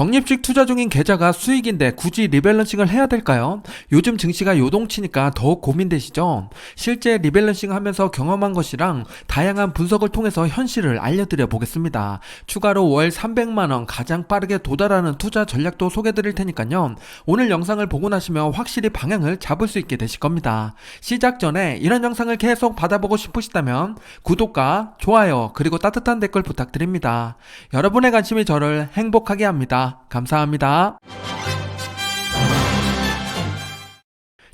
적립식 투자 중인 계좌가 수익인데 굳이 리밸런싱을 해야 될까요? 요즘 증시가 요동치니까 더욱 고민되시죠? 실제 리밸런싱 하면서 경험한 것이랑 다양한 분석을 통해서 현실을 알려드려 보겠습니다. 추가로 월 300만원 가장 빠르게 도달하는 투자 전략도 소개해 드릴 테니까요. 오늘 영상을 보고 나시면 확실히 방향을 잡을 수 있게 되실 겁니다. 시작 전에 이런 영상을 계속 받아보고 싶으시다면 구독과 좋아요 그리고 따뜻한 댓글 부탁드립니다. 여러분의 관심이 저를 행복하게 합니다. 감사합니다.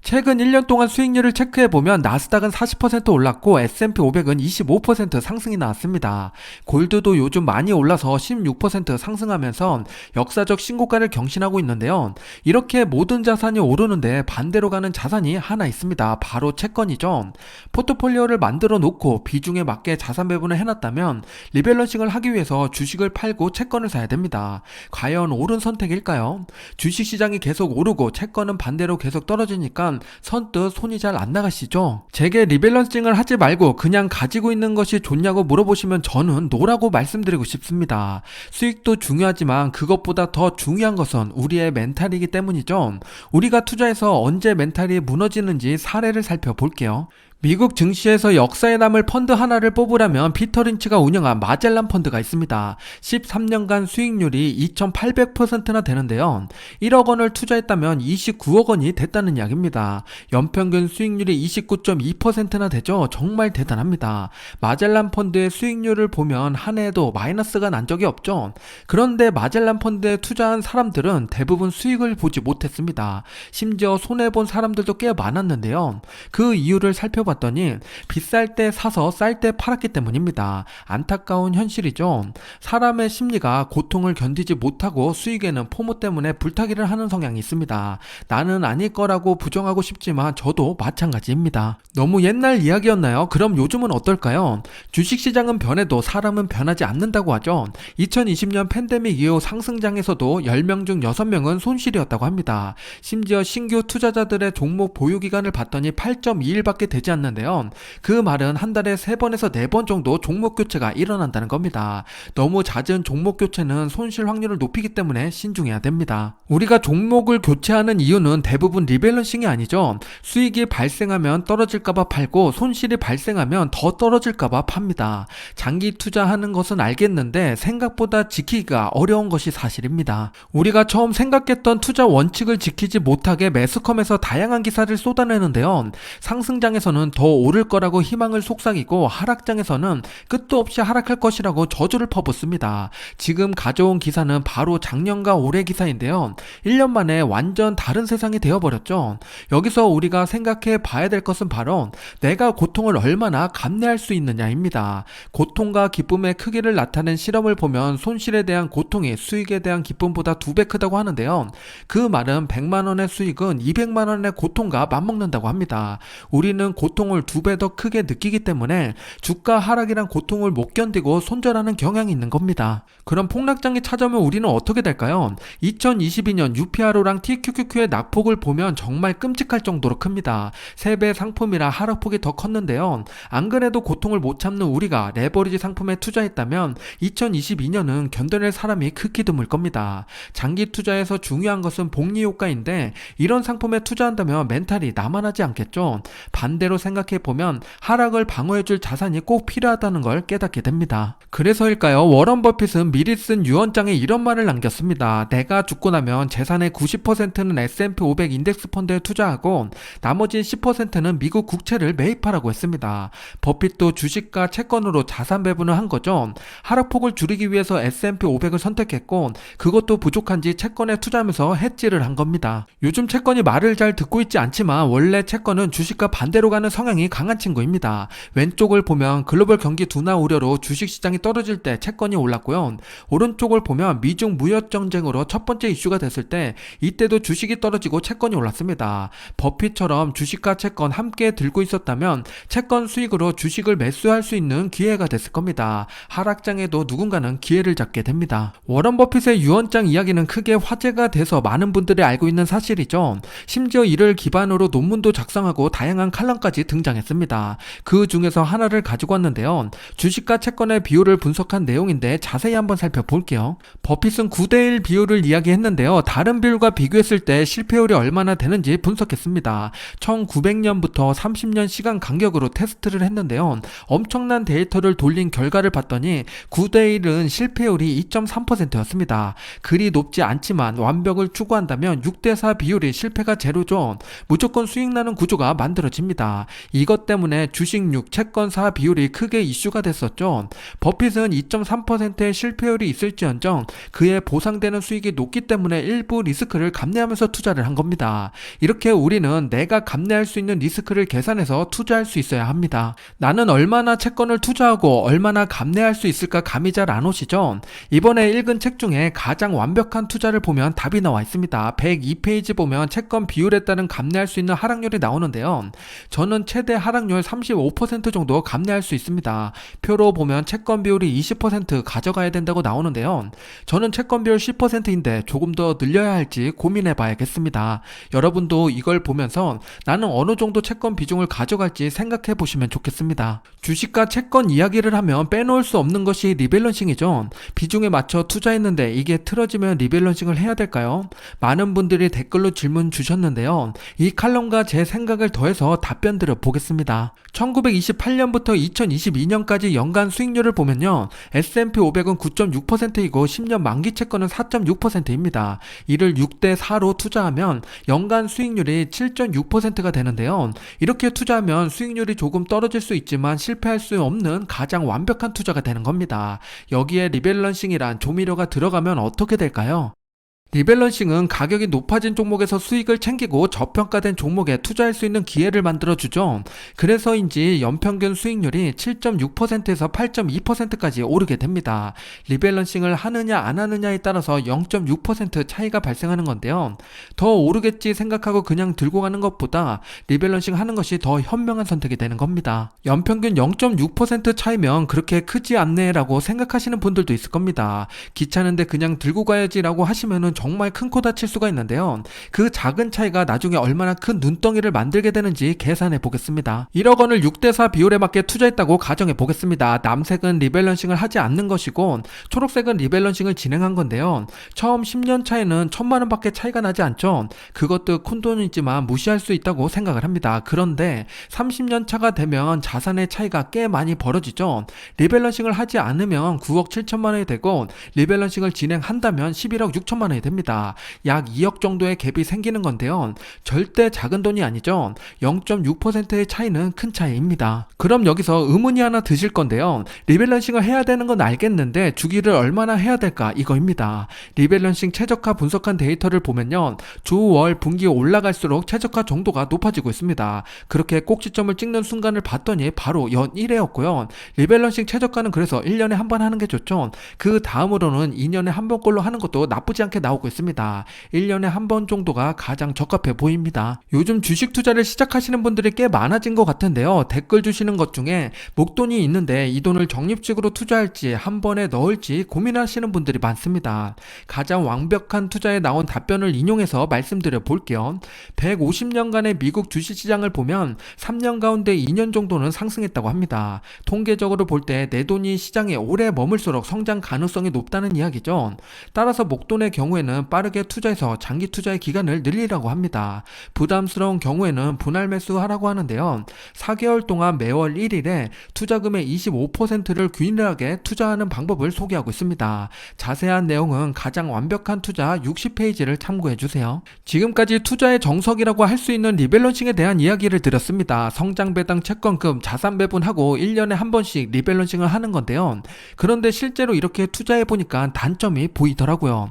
최근 1년 동안 수익률을 체크해보면 나스닥은 40% 올랐고 S&P 500은 25% 상승이 나왔습니다. 골드도 요즘 많이 올라서 16% 상승하면서 역사적 신고가를 경신하고 있는데요. 이렇게 모든 자산이 오르는데 반대로 가는 자산이 하나 있습니다. 바로 채권이죠. 포트폴리오를 만들어 놓고 비중에 맞게 자산 배분을 해놨다면 리밸런싱을 하기 위해서 주식을 팔고 채권을 사야 됩니다. 과연 옳은 선택일까요? 주식시장이 계속 오르고 채권은 반대로 계속 떨어지니까 선뜻 손이 잘 안 나가시죠? 제게 리밸런싱을 하지 말고 그냥 가지고 있는 것이 좋냐고 물어보시면 저는 노라고 말씀드리고 싶습니다. 수익도 중요하지만 그것보다 더 중요한 것은 우리의 멘탈이기 때문이죠. 우리가 투자해서 언제 멘탈이 무너지는지 사례를 살펴볼게요. 미국 증시에서 역사에 남을 펀드 하나를 뽑으라면 피터 린치가 운영한 마젤란 펀드가 있습니다. 13년간 수익률이 2,800%나 되는데요. 1억 원을 투자했다면 29억 원이 됐다는 이야기입니다. 연평균 수익률이 29.2%나 되죠. 정말 대단합니다. 마젤란 펀드의 수익률을 보면 한 해에도 마이너스가 난 적이 없죠. 그런데 마젤란 펀드에 투자한 사람들은 대부분 수익을 보지 못했습니다. 심지어 손해본 사람들도 꽤 많았는데요. 그 이유를 살펴 봤더니 비쌀 때 사서 쌀 때 팔았기 때문입니다. 안타까운 현실이죠. 사람의 심리가 고통을 견디지 못하고 수익에는 포모 때문에 불타기를 하는 성향이 있습니다. 나는 아닐 거라고 부정하고 싶지만 저도 마찬가지입니다. 너무 옛날 이야기였나요? 그럼 요즘은 어떨까요? 주식시장은 변해도 사람은 변하지 않는다고 하죠. 2020년 팬데믹 이후 상승장에서도 10명 중 6명은 손실이었다고 합니다. 심지어 신규 투자자들의 종목 보유 기간을 봤더니 8.2일밖에 되지 않 는데요. 그 말은 한 달에 3번에서 4번 정도 종목 교체가 일어난다는 겁니다. 너무 잦은 종목 교체는 손실 확률을 높이기 때문에 신중해야 됩니다. 우리가 종목을 교체하는 이유는 대부분 리밸런싱이 아니죠. 수익이 발생하면 떨어질까봐 팔고 손실이 발생하면 더 떨어질까봐 팝니다. 장기 투자하는 것은 알겠는데 생각보다 지키기가 어려운 것이 사실입니다. 우리가 처음 생각했던 투자 원칙을 지키지 못하게 매스컴에서 다양한 기사를 쏟아내는데요. 상승장에서는 더 오를 거라고 희망을 속삭이고 하락장에서는 끝도 없이 하락할 것이라고 저주를 퍼붓습니다. 지금 가져온 기사는 바로 작년과 올해 기사인데요. 1년 만에 완전 다른 세상이 되어버렸죠. 여기서 우리가 생각해 봐야 될 것은 바로 내가 고통을 얼마나 감내할 수 있느냐입니다. 고통과 기쁨의 크기를 나타낸 실험을 보면 손실에 대한 고통이 수익에 대한 기쁨보다 두 배 크다고 하는데요. 그 말은 100만 원의 수익은 200만 원의 고통과 맞먹는다고 합니다. 우리는 고 통을 두 배 더 크게 느끼기 때문에 주가 하락이란 고통을 못 견디고 손절하는 경향이 있는 겁니다. 그럼 폭락장이 찾아오면 우리는 어떻게 될까요? 2022년 UPRO랑 TQQQ의 낙폭을 보면 정말 끔찍할 정도로 큽니다. 3배 상품이라 하락폭이 더 컸는데요. 안 그래도 고통을 못 참는 우리가 레버리지 상품에 투자했다면 2022년은 견뎌낼 사람이 극히 드물 겁니다. 장기 투자에서 중요한 것은 복리 효과인데 이런 상품에 투자한다면 멘탈이 나만 하지 않겠죠. 반대로 생각해 보면 하락을 방어해줄 자산이 꼭 필요하다는 걸 깨닫게 됩니다. 그래서일까요? 워런 버핏은 미리 쓴 유언장에 이런 말을 남겼습니다. 내가 죽고 나면 재산의 90%는 S&P 500 인덱스 펀드에 투자하고 나머지 10%는 미국 국채를 매입하라고 했습니다. 버핏도 주식과 채권으로 자산 배분을 한 거죠. 하락폭을 줄이기 위해서 S&P 500을 선택했고 그것도 부족한지 채권에 투자하면서 해지를 한 겁니다. 요즘 채권이 말을 잘 듣고 있지 않지만 원래 채권은 주식과 반대로 가는 성향이 강한 친구입니다. 왼쪽을 보면 글로벌 경기 둔화 우려로 주식 시장이 떨어질 때 채권이 올랐고요. 오른쪽을 보면 미중 무역 정쟁으로 첫 번째 이슈가 됐을 때 이때도 주식이 떨어지고 채권이 올랐습니다. 버핏처럼 주식과 채권 함께 들고 있었다면 채권 수익으로 주식을 매수할 수 있는 기회가 됐을 겁니다. 하락장에도 누군가는 기회를 잡게 됩니다. 워런 버핏의 유언장 이야기는 크게 화제가 돼서 많은 분들이 알고 있는 사실이죠. 심지어 이를 기반으로 논문도 작성하고 다양한 칼럼까지 등장했습니다. 그 중에서 하나를 가지고 왔는데요. 주식과 채권의 비율을 분석한 내용인데 자세히 한번 살펴볼게요. 버핏은 9대1 비율을 이야기했는데요. 다른 비율과 비교했을 때 실패율이 얼마나 되는지 분석했습니다. 1900년부터 30년 시간 간격으로 테스트를 했는데요. 엄청난 데이터를 돌린 결과를 봤더니 9대1은 실패율이 2.3%였습니다. 그리 높지 않지만 완벽을 추구한다면 6대4 비율이 실패가 제로죠. 무조건 수익 나는 구조가 만들어집니다. 이것 때문에 주식 6, 채권 4 비율이 크게 이슈가 됐었죠. 버핏은 2.3%의 실패율이 있을지언정 그에 보상되는 수익이 높기 때문에 일부 리스크를 감내하면서 투자를 한 겁니다. 이렇게 우리는 내가 감내할 수 있는 리스크를 계산해서 투자할 수 있어야 합니다. 나는 얼마나 채권을 투자하고 얼마나 감내할 수 있을까 감이 잘 안 오시죠? 이번에 읽은 책 중에 가장 완벽한 투자를 보면 답이 나와 있습니다. 102페이지 보면 채권 비율에 따른 감내할 수 있는 하락률이 나오는데요. 저는 최대 하락률 35% 정도 감내할 수 있습니다. 표로 보면 채권 비율이 20% 가져가야 된다고 나오는데요. 저는 채권 비율 10%인데 조금 더 늘려야 할지 고민해 봐야겠습니다. 여러분도 이걸 보면서 나는 어느 정도 채권 비중을 가져갈지 생각해 보시면 좋겠습니다. 주식과 채권 이야기를 하면 빼놓을 수 없는 것이 리밸런싱이죠. 비중에 맞춰 투자했는데 이게 틀어지면 리밸런싱을 해야 될까요? 많은 분들이 댓글로 질문 주셨는데요. 이 칼럼과 제 생각을 더해서 답변 드려 보겠습니다. 1928년부터 2022년까지 연간 수익률을 보면요. S&P 500은 9.6%이고 10년 만기 채권은 4.6%입니다. 이를 6대 4로 투자하면 연간 수익률이 7.6%가 되는데요. 이렇게 투자하면 수익률이 조금 떨어질 수 있지만 실패할 수 없는 가장 완벽한 투자가 되는 겁니다. 여기에 리밸런싱이란 조미료가 들어가면 어떻게 될까요? 리밸런싱은 가격이 높아진 종목에서 수익을 챙기고 저평가된 종목에 투자할 수 있는 기회를 만들어주죠. 그래서인지 연평균 수익률이 7.6%에서 8.2%까지 오르게 됩니다. 리밸런싱을 하느냐 안 하느냐에 따라서 0.6% 차이가 발생하는 건데요. 더 오르겠지 생각하고 그냥 들고 가는 것보다 리밸런싱 하는 것이 더 현명한 선택이 되는 겁니다. 연평균 0.6% 차이면 그렇게 크지 않네라고 생각하시는 분들도 있을 겁니다. 귀찮은데 그냥 들고 가야지라고 하시면은 정말 큰 코 다칠 수가 있는데요. 그 작은 차이가 나중에 얼마나 큰 눈덩이를 만들게 되는지 계산해 보겠습니다. 1억 원을 6대4 비율에 맞게 투자했다고 가정해 보겠습니다. 남색은 리밸런싱을 하지 않는 것이고 초록색은 리밸런싱을 진행한 건데요. 처음 10년 차에는 천만 원밖에 차이가 나지 않죠. 그것도 큰 돈이지만 무시할 수 있다고 생각을 합니다. 그런데 30년 차가 되면 자산의 차이가 꽤 많이 벌어지죠. 리밸런싱을 하지 않으면 9억 7천만 원이 되고 리밸런싱을 진행한다면 11억 6천만 원이 됩니다. 약 2억 정도의 갭이 생기는 건데요. 절대 작은 돈이 아니죠. 0.6%의 차이는 큰 차이입니다. 그럼 여기서 의문이 하나 드실 건데요. 리밸런싱을 해야 되는 건 알겠는데 주기를 얼마나 해야 될까 이거입니다. 리밸런싱 최적화 분석한 데이터를 보면요. 주, 월, 분기 올라갈수록 최적화 정도가 높아지고 있습니다. 그렇게 꼭지점을 찍는 순간을 봤더니 바로 연 1회였고요. 리밸런싱 최저가는 그래서 1년에 한 번 하는 게 좋죠. 그 다음으로는 2년에 한 번꼴로 하는 것도 나쁘지 않게 나오고 있습니다. 1년에 한 번 정도가 가장 적합해 보입니다. 요즘 주식 투자를 시작하시는 분들이 꽤 많아진 것 같은데요. 댓글 주시는 것 중에 목돈이 있는데 이 돈을 적립식으로 투자할지 한 번에 넣을지 고민하시는 분들이 많습니다. 가장 완벽한 투자에 나온 답변을 인용해서 말씀드려 볼게요. 150년간의 미국 주식시장을 보면 3년 가운데 2년 정도는 상승했다고 합니다. 통계적으로 볼 때 내 돈이 시장에 오래 머물수록 성장 가능성이 높다는 이야기죠. 따라서 목돈의 경우에는 빠르게 투자해서 장기 투자의 기간을 늘리라고 합니다. 부담스러운 경우에는 분할 매수하라고 하는데요. 4개월 동안 매월 1일에 투자금의 25%를 균일하게 투자하는 방법을 소개하고 있습니다. 자세한 내용은 가장 완벽한 투자 60페이지를 참고해 주세요. 지금까지 투자의 정석이라고 할 수 있는 리밸런싱에 대한 이야기를 드렸습니다. 성장 배당 채권금 자산 배분하고 1년에 한 번씩 리밸런싱을 하는 건데요. 그런데 실제로 이렇게 투자해 보니까 단점이 보이더라고요.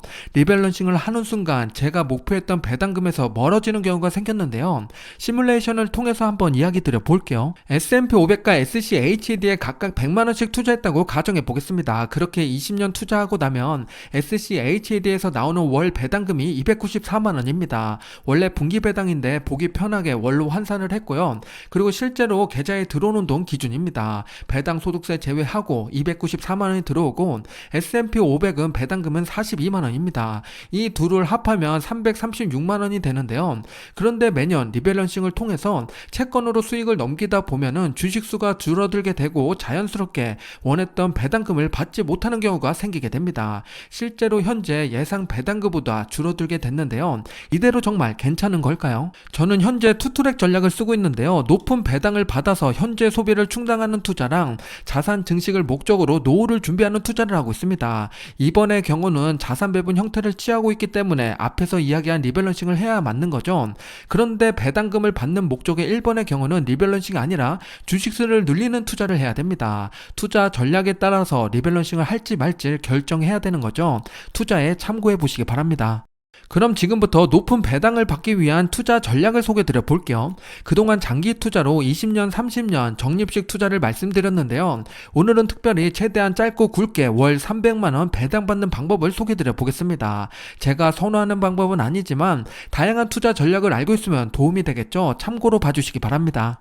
리밸런싱을 하는 순간 제가 목표했던 배당금에서 멀어지는 경우가 생겼는데요. 시뮬레이션을 통해서 한번 이야기 드려 볼게요. S&P 500과 SCHD에 각각 100만 원씩 투자했다고 가정해 보겠습니다. 그렇게 20년 투자하고 나면 SCHD에서 나오는 월 배당금이 294만 원입니다. 원래 분기 배당인데 보기 편하게 월로 환산을 했고요. 그리고 실제로 계좌에 들어오는 돈 기준입니다. 배당 소득세 제외하고 294만 원이 들어오고 S&P 500은 배당금은 42만 원입니다. 이 둘을 합하면 336만 원이 되는데요. 그런데 매년 리밸런싱을 통해서 채권으로 수익을 넘기다 보면은 주식수가 줄어들게 되고 자연스럽게 원했던 배당금을 받지 못하는 경우가 생기게 됩니다. 실제로 현재 예상 배당금보다 줄어들게 됐는데요. 이대로 정말 괜찮은 걸까요? 저는 현재 투트랙 전략을 쓰고 있는데요. 높은 배당을 받아서 현재 소비를 충당하는 투자랑 자산 증식을 목적으로 노후를 준비하는 투자를 하고 있습니다. 이번의 경우는 자산 배분 형태를 취하고 있기 때문에 앞에서 이야기한 리밸런싱을 해야 맞는 거죠. 그런데 배당금을 받는 목적의 1번의 경우는 리밸런싱이 아니라 주식수를 늘리는 투자를 해야 됩니다. 투자 전략에 따라서 리밸런싱을 할지 말지 결정해야 되는 거죠. 투자에 참고해 보시기 바랍니다. 그럼 지금부터 높은 배당을 받기 위한 투자 전략을 소개해 드려 볼게요. 그동안 장기 투자로 20년, 30년 적립식 투자를 말씀드렸는데요. 오늘은 특별히 최대한 짧고 굵게 월 300만원 배당받는 방법을 소개해 드려 보겠습니다. 제가 선호하는 방법은 아니지만 다양한 투자 전략을 알고 있으면 도움이 되겠죠. 참고로 봐주시기 바랍니다.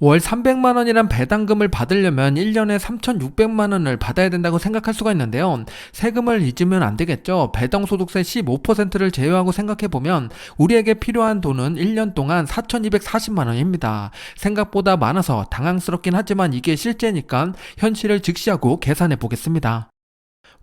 월 300만 원이란 배당금을 받으려면 1년에 3,600만 원을 받아야 된다고 생각할 수가 있는데요. 세금을 잊으면 안 되겠죠. 배당 소득세 15%를 제외하고 생각해 보면 우리에게 필요한 돈은 1년 동안 4,240만 원입니다. 생각보다 많아서 당황스럽긴 하지만 이게 실제니까 현실을 직시하고 계산해 보겠습니다.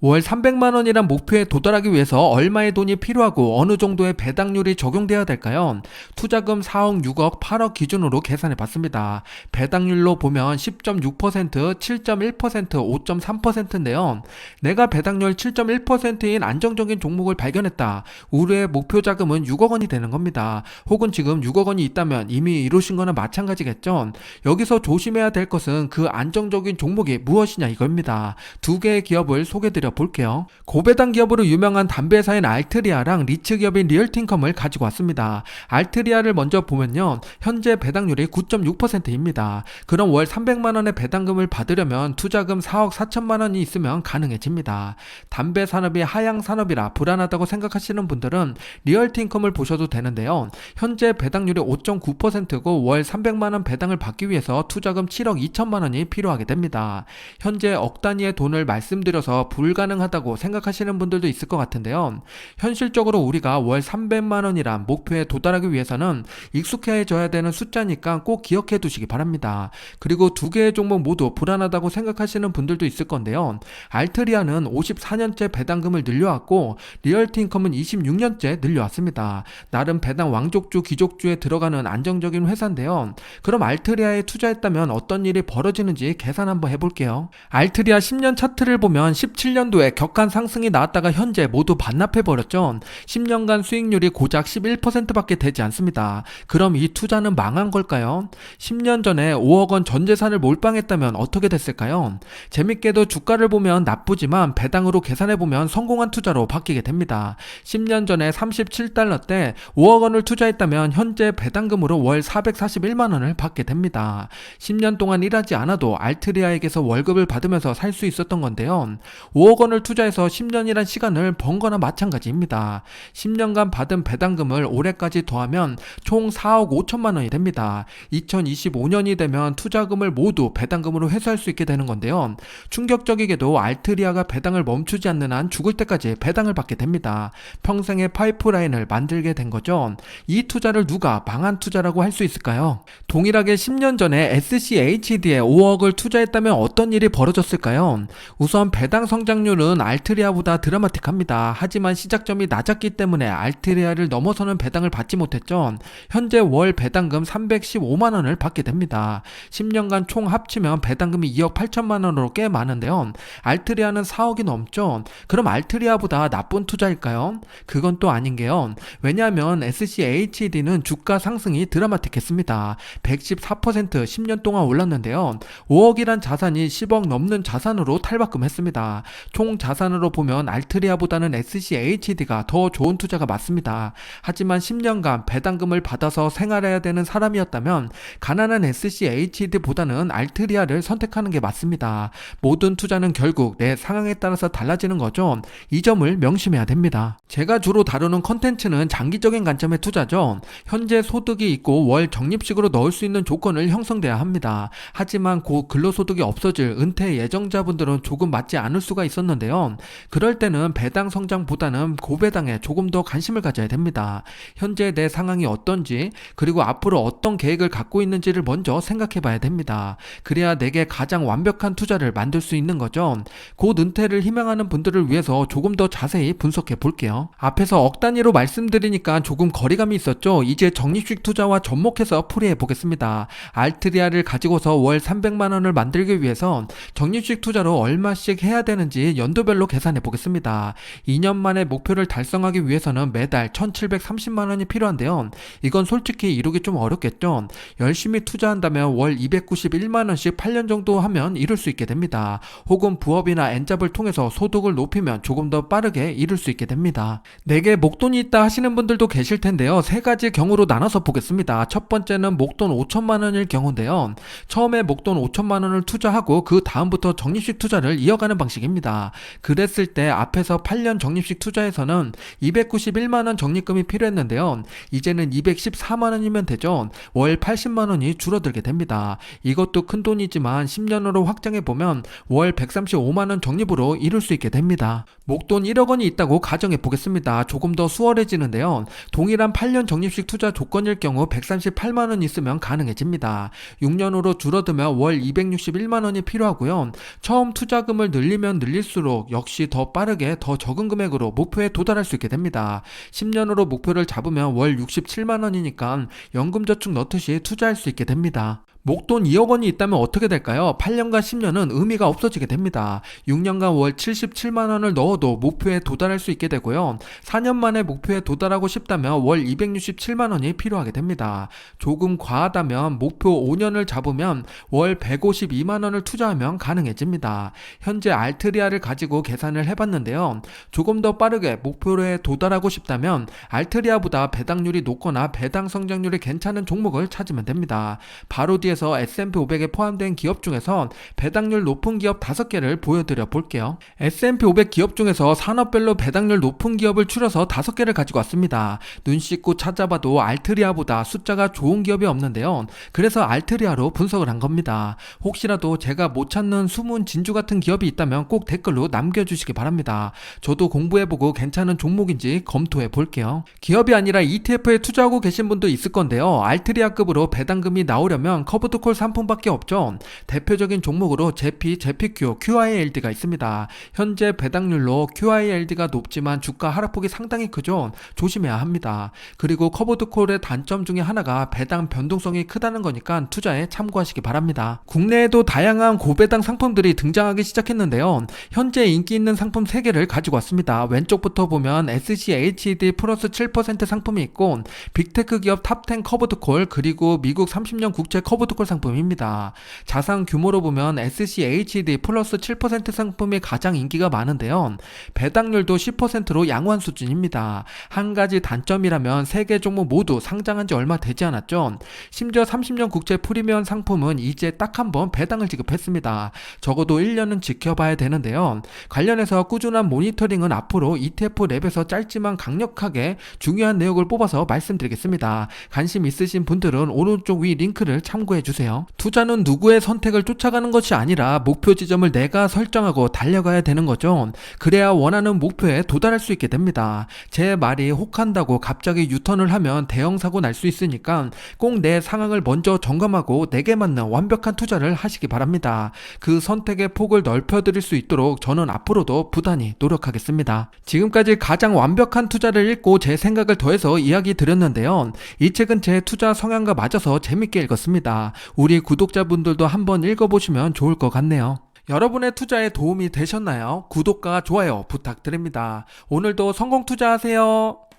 월 300만 원이란 목표에 도달하기 위해서 얼마의 돈이 필요하고 어느 정도의 배당률이 적용돼야 될까요? 투자금 4억, 6억, 8억 기준으로 계산해 봤습니다. 배당률로 보면 10.6%, 7.1%, 5.3%인데요. 내가 배당률 7.1%인 안정적인 종목을 발견했다. 우리의 목표 자금은 6억 원이 되는 겁니다. 혹은 지금 6억 원이 있다면 이미 이루신 거나 마찬가지겠죠. 여기서 조심해야 될 것은 그 안정적인 종목이 무엇이냐 이겁니다. 두 개의 기업을 소개드려 볼게요. 고배당 기업으로 유명한 담배사인 알트리아랑 리츠 기업인 리얼틴컴을 가지고 왔습니다. 알트리아를 먼저 보면요. 현재 배당률이 9.6%입니다. 그럼 월 300만 원의 배당금을 받으려면 투자금 4억 4천만 원이 있으면 가능해집니다. 담배 산업이 하향 산업이라 불안하다고 생각하시는 분들은 리얼틴컴을 보셔도 되는데요. 현재 배당률이 5.9%고 월 300만 원 배당을 받기 위해서 투자금 7억 2천만 원이 필요하게 됩니다. 현재 억 단위의 돈을 말씀드려서 불가 능하다고 생각하시는 분들도 있을 것 같은데요. 현실적으로 우리가 월 300만 원이란 목표에 도달하기 위해서는 익숙해져야 되는 숫자니까 꼭 기억해 두시기 바랍니다. 그리고 두 개의 종목 모두 불안하다고 생각하시는 분들도 있을 건데요. 알트리아는 54년째 배당금을 늘려왔고 리얼티 인컴은 26년째 늘려왔습니다. 나름 배당 왕족주 귀족주에 들어가는 안정적인 회사인데요. 그럼 알트리아에 투자했다면 어떤 일이 벌어지는지 계산 한번 해볼게요. 알트리아 10년 차트를 보면 17년 도에 격한 상승이 나왔다가 현재 모두 반납해버렸죠. 10년간 수익률이 고작 11%밖에 되지 않습니다. 그럼 이 투자는 망한 걸까요? 10년 전에 5억 원 전 재산을 몰빵했다면 어떻게 됐을까요? 재밌게도 주가를 보면 나쁘지만 배당으로 계산해보면 성공한 투자로 바뀌게 됩니다. 10년 전에 37달러 때 5억 원을 투자했다면 현재 배당금으로 월 441만 원을 받게 됩니다. 10년 동안 일하지 않아도 알트리아에게서 월급을 받으면서 살 수 있었던 건데요. 5억 원을 투자해서 10년이란 시간을 번 거나 마찬가지입니다. 10년간 받은 배당금을 올해까지 더하면 총 4억 5천만 원이 됩니다. 2025년이 되면 투자금을 모두 배당금으로 회수할 수 있게 되는 건데요. 충격적이게도 알트리아가 배당을 멈추지 않는 한 죽을 때까지 배당을 받게 됩니다. 평생의 파이프라인을 만들게 된 거죠. 이 투자를 누가 망한 투자라고 할 수 있을까요? 동일하게 10년 전에 SCHD에 5억을 투자했다면 어떤 일이 벌어졌을까요? 우선 배당 성장 률은 알트리아보다 드라마틱합니다. 하지만 시작점이 낮았기 때문에 알트리아를 넘어서는 배당을 받지 못했죠. 현재 월 배당금 315만 원을 받게 됩니다. 10년간 총 합치면 배당금이 2억 8천만 원으로 꽤 많은데요. 알트리아는 4억이 넘죠. 그럼 알트리아보다 나쁜 투자일까요? 그건 또 아닌 게요. 왜냐하면 SCHD는 주가 상승이 드라마틱했습니다. 114% 10년 동안 올랐는데요. 5억이란 자산이 10억 넘는 자산으로 탈바꿈했습니다. 총 자산으로 보면 알트리아보다는 SCHD가 더 좋은 투자가 맞습니다. 하지만 10년간 배당금을 받아서 생활해야 되는 사람이었다면 가난한 SCHD보다는 알트리아를 선택하는 게 맞습니다. 모든 투자는 결국 내 상황에 따라서 달라지는 거죠. 이 점을 명심해야 됩니다. 제가 주로 다루는 컨텐츠는 장기적인 관점의 투자죠. 현재 소득이 있고 월 적립식으로 넣을 수 있는 조건을 형성돼야 합니다. 하지만 곧 근로소득이 없어질 은퇴 예정자분들은 조금 맞지 않을 수가 있었는데 있었는데요. 그럴 때는 배당 성장보다는 고배당에 조금 더 관심을 가져야 됩니다. 현재 내 상황이 어떤지 그리고 앞으로 어떤 계획을 갖고 있는지를 먼저 생각해 봐야 됩니다. 그래야 내게 가장 완벽한 투자를 만들 수 있는 거죠. 곧 은퇴를 희망하는 분들을 위해서 조금 더 자세히 분석해 볼게요. 앞에서 억 단위로 말씀드리니까 조금 거리감이 있었죠. 이제 적립식 투자와 접목해서 풀이해 보겠습니다. 알트리아를 가지고서 월 300만 원을 만들기 위해서 적립식 투자로 얼마씩 해야 되는지 연도별로 계산해 보겠습니다. 2년 만에 목표를 달성하기 위해서는 매달 1,730만 원이 필요한데요. 이건 솔직히 이루기 좀 어렵겠죠. 열심히 투자한다면 월 291만 원씩 8년 정도 하면 이룰 수 있게 됩니다. 혹은 부업이나 엔잡을 통해서 소득을 높이면 조금 더 빠르게 이룰 수 있게 됩니다. 내게 목돈이 있다 하시는 분들도 계실 텐데요. 세 가지 경우로 나눠서 보겠습니다. 첫 번째는 목돈 5천만 원일 경우인데요. 처음에 목돈 5천만 원을 투자하고 그 다음부터 적립식 투자를 이어가는 방식입니다. 그랬을 때 앞에서 8년 적립식 투자에서는 291만 원 적립금이 필요했는데요. 이제는 214만 원이면 되죠. 월 80만 원이 줄어들게 됩니다. 이것도 큰 돈이지만 10년으로 확장해 보면 월 135만 원 적립으로 이룰 수 있게 됩니다. 목돈 1억 원이 있다고 가정해 보겠습니다. 조금 더 수월해지는데요. 동일한 8년 적립식 투자 조건일 경우 138만 원 있으면 가능해집니다. 6년으로 줄어들면 월 261만 원이 필요하고요. 처음 투자금을 늘리면 늘릴수록 역시 더 빠르게 더 적은 금액으로 목표에 도달할 수 있게 됩니다. 10년으로 목표를 잡으면 월 67만 원이니까 연금저축 넣듯이 투자할 수 있게 됩니다. 목돈 2억 원이 있다면 어떻게 될까요? 8년과 10년은 의미가 없어지게 됩니다. 6년간 월 77만 원을 넣어도 목표에 도달할 수 있게 되고요. 4년 만에 목표에 도달하고 싶다면 월 267만 원이 필요하게 됩니다. 조금 과하다면 목표 5년을 잡으면 월 152만 원을 투자하면 가능해집니다. 현재 알트리아를 가지고 계산을 해봤는데요. 조금 더 빠르게 목표에 도달하고 싶다면 알트리아보다 배당률이 높거나 배당 성장률이 괜찮은 종목을 찾으면 됩니다. 바로 뒤에 에서 S&P 500에 포함된 기업 중에서 배당률 높은 기업 5개를 보여드려 볼게요. S&P 500 기업 중에서 산업별로 배당률 높은 기업을 추려서 5개를 가지고 왔습니다. 눈 씻고 찾아봐도 알트리아보다 숫자가 좋은 기업이 없는데요. 그래서 알트리아로 분석을 한 겁니다. 혹시라도 제가 못 찾는 숨은 진주 같은 기업이 있다면 꼭 댓글로 남겨주시기 바랍니다. 저도 공부해보고 괜찮은 종목인지 검토해 볼게요. 기업이 아니라 ETF에 투자하고 계신 분도 있을 건데요. 알트리아급으로 배당금이 나오려면 커 브드콜 상품밖에 없죠. 대표적인 종목으로 제피, 제피큐, QILD가 있습니다. 현재 배당률로 QILD가 높지만 주가 하락폭이 상당히 크죠. 조심해야 합니다. 그리고 커브드콜의 단점 중에 하나가 배당 변동성이 크다는 거니까 투자에 참고하시기 바랍니다. 국내에도 다양한 고배당 상품들이 등장하기 시작했는데요. 현재 인기 있는 상품 3개를 가지고 왔습니다. 왼쪽부터 보면 SCHD 플러스 7% 상품이 있고 빅테크 기업 탑10 커브드콜 그리고 미국 30년 국채 커브드 콜 상품입니다. 자산 규모로 보면 SCHD 플러스 7% 상품이 가장 인기가 많은데요. 배당률도 10%로 양호한 수준입니다. 한 가지 단점이라면 세개 종목 모두 상장한 지 얼마 되지 않았죠. 심지어 30년 국채 프리미엄 상품은 이제 딱 한 번 배당을 지급했습니다. 적어도 1년은 지켜봐야 되는데요. 관련해서 꾸준한 모니터링은 앞으로 ETF 랩에서 짧지만 강력하게 중요한 내용을 뽑아서 말씀드리겠습니다. 관심 있으신 분들은 오른쪽 위 링크를 참고해 주세요. 투자는 누구의 선택을 쫓아가는 것이 아니라 목표 지점을 내가 설정하고 달려가야 되는 거죠. 그래야 원하는 목표에 도달할 수 있게 됩니다. 제 말이 혹한다고 갑자기 유턴을 하면 대형 사고 날 수 있으니까 꼭 내 상황을 먼저 점검하고 내게 맞는 완벽한 투자를 하시기 바랍니다. 그 선택의 폭을 넓혀 드릴 수 있도록 저는 앞으로도 부단히 노력하겠습니다. 지금까지 가장 완벽한 투자를 읽고 제 생각을 더해서 이야기 드렸는데요. 이 책은 제 투자 성향과 맞아서 재밌게 읽었습니다. 우리 구독자분들도 한번 읽어보시면 좋을 것 같네요. 여러분의 투자에 도움이 되셨나요? 구독과 좋아요 부탁드립니다. 오늘도 성공 투자하세요.